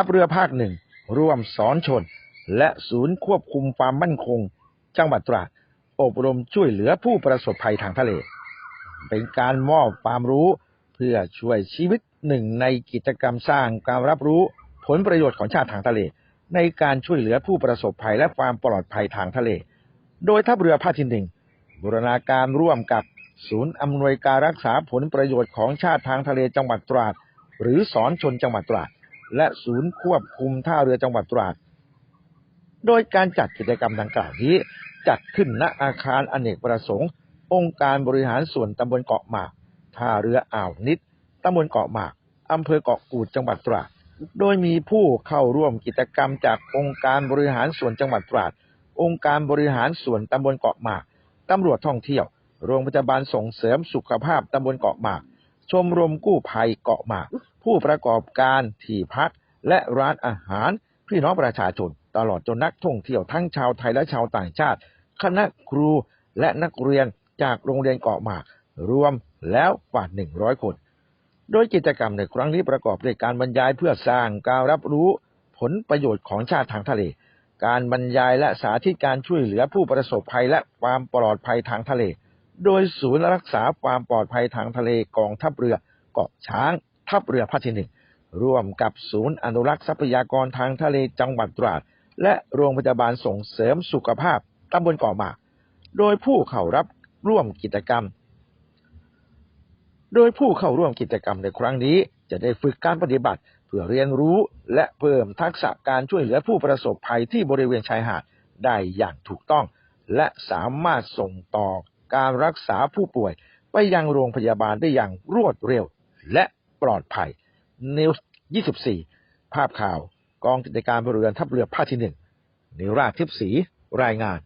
ทัพเรือภาคหนึ่ง ร่วมสอนชน และศูนย์ควบคุมความมั่นคง จังหวัดตราดอบรมช่วยเหลือผู้ประสบภัยทางทะเล เป็นการมอบความรู้เพื่อช่วยชีวิตหนึ่งในกิจกรรมสร้างการรับรู้ผลประโยชน์ของชาติทางทะเล ในการช่วยเหลือผู้ประสบภัยและความปลอดภัยทางทะเล โดยทัพเรือภาคที่หนึ่งบูรณาการร่วมกับศูนย์อำนวยการรักษาผลประโยชน์ของชาติทางทะเลจังหวัดตราด หรือสอนชนจังหวัดตราด และศูนย์ควบคุมท่าเรือจังหวัดตราด โดยการจัดกิจกรรมดังกล่าวนี้ จัดขึ้นณอาคารอเนกประสงค์ องค์การบริหารส่วนตำบลเกาะหมากท่าเรืออ่าวนิดตำบลเกาะหมากอำเภอเกาะกูดจังหวัดตราด โดยมีผู้เข้าร่วมกิจกรรมจากองค์การบริหารส่วนจังหวัดตราด องค์การบริหารส่วนตำบลเกาะหมากตำรวจท่องเที่ยว โรงพยาบาลส่งเสริมสุขภาพตำบลเกาะหมาก ชมรมกู้ภัยเกาะหมาก ผู้ประกอบการที่พัก และร้านอาหารพี่น้องประชาชน ตลอดจนนักท่องเที่ยวทั้งชาวไทยและชาวต่างชาติ คณะครูและนักเรียนจากโรงเรียนเกาะหมาก รวมแล้วกว่า 100 คน โดยกิจกรรมในครั้งนี้ประกอบด้วยการบรรยายเพื่อสร้างการรับรู้ผลประโยชน์ของชาติทางทะเล การบรรยายและสาธิตการช่วยเหลือผู้ประสบภัยและความปลอดภัยทางทะเล โดยศูนย์รักษาความปลอดภัยทางทะเลกองทัพเรือเกาะช้างทัพเรือภาคที่หนึ่งร่วมกับศูนย์อนุรักษ์ทรัพยากรทางทะเลจังหวัดตราด และโรงพยาบาลส่งเสริมสุขภาพตำบลเกาะหมาก โดยผู้เข้ารับร่วมกิจกรรม โดยผู้เข้าร่วมกิจกรรมในครั้งนี้ จะได้ฝึกการปฏิบัติเพื่อเรียนรู้และเพิ่มทักษะการช่วยเหลือผู้ประสบภัยที่บริเวณชายหาดได้อย่างถูกต้อง และสามารถส่งต่อ การรักษาผู้ป่วยไปยังโรงพยาบาลได้อย่างรวดเร็ว และปลอดภัย News 24 ภาพข่าว กองกิจการบริเวณทัพเรือภาคที่หนึ่งนิราชทิพสีรายงาน